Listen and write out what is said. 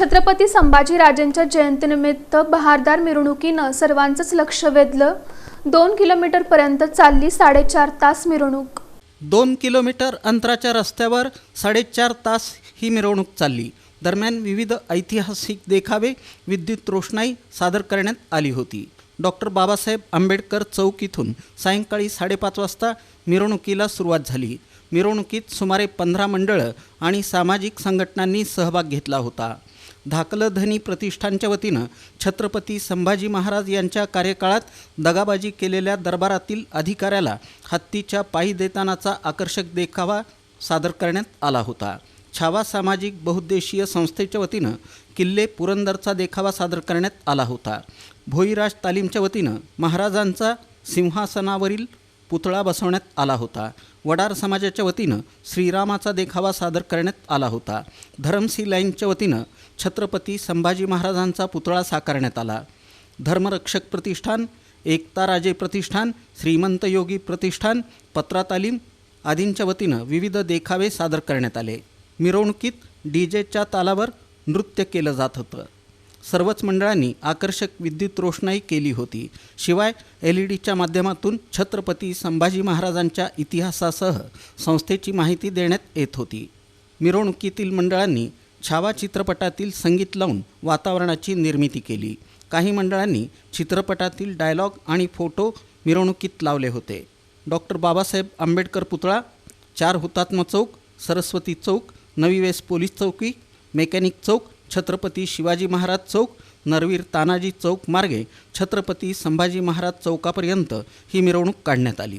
छत्रपती संभाजीराजेंच्या जयंतीनिमित्त बहारदार मिरवणुकीनं सर्वांचंच लक्ष वेधलं. दोन किलोमीटरपर्यंत चालली साडेचार तास मिरवणूक. दोन किलोमीटर अंतराच्या रस्त्यावर साडेचार तास ही मिरवणूक चालली. दरम्यान विविध ऐतिहासिक देखावे विद्युत रोषणाई सादर करण्यात आली होती. डॉक्टर बाबासाहेब आंबेडकर चौक इथून सायंकाळी साडेपाच वाजता मिरवणुकीला सुरुवात झाली. मिरवणुकीत सुमारे पंधरा मंडळं आणि सामाजिक संघटनांनी सहभाग घेतला होता. धाकलधनी प्रतिष्ठानच्या वतीनं छत्रपती संभाजी महाराज यांच्या कार्यकाळात दगाबाजी केलेल्या दरबारातील अधिकाऱ्याला हत्तीच्या पायी देतानाचा आकर्षक देखावा सादर करण्यात आला होता. छावा सामाजिक बहुद्देशीय संस्थेच्या वतीनं किल्ले पुरंदरचा देखावा सादर करण्यात आला होता. भोईराज तालीमच्या वतीनं महाराजांचा सिंहासनावरील पुतळा बसवण्यात आला होता. वडार समाजाच्या वतीनं श्रीरामाचा देखावा सादर करण्यात आला होता. धरमसी लाईनच्या वतीनं छत्रपती संभाजी महाराजांचा पुतळा साकारण्यात आला. धर्मरक्षक प्रतिष्ठान एकता राजे प्रतिष्ठान श्रीमंत योगी प्रतिष्ठान पत्रा तालीम आदींच्या वतीनं विविध देखावे सादर करण्यात आले. मिरवणुकीत डी जेच्या तालावर नृत्य केलं जात होतं. सर्वच मंडळांनी आकर्षक विद्युत रोषणाई केली होती. शिवाय एल ई डीच्या माध्यमातून छत्रपती संभाजी महाराजांच्या इतिहासासह संस्थेची माहिती देण्यात येत होती. मिरवणुकीतील मंडळांनी छावा चित्रपटातील संगीत लावून वातावरणाची निर्मिती केली. काही मंडळांनी चित्रपटातील डायलॉग आणि फोटो मिरवणुकीत लावले होते. डॉक्टर बाबासाहेब आंबेडकर पुतळा चार हुतात्मा चौक सरस्वती चौक नवी वेस पोलीस चौकी मेकॅनिक चौक छत्रपती शिवाजी महाराज चौक नरवीर तानाजी चौक मार्गे छत्रपती संभाजी महाराज चौकापर्यंत ही मिरवणूक काढण्यात आली.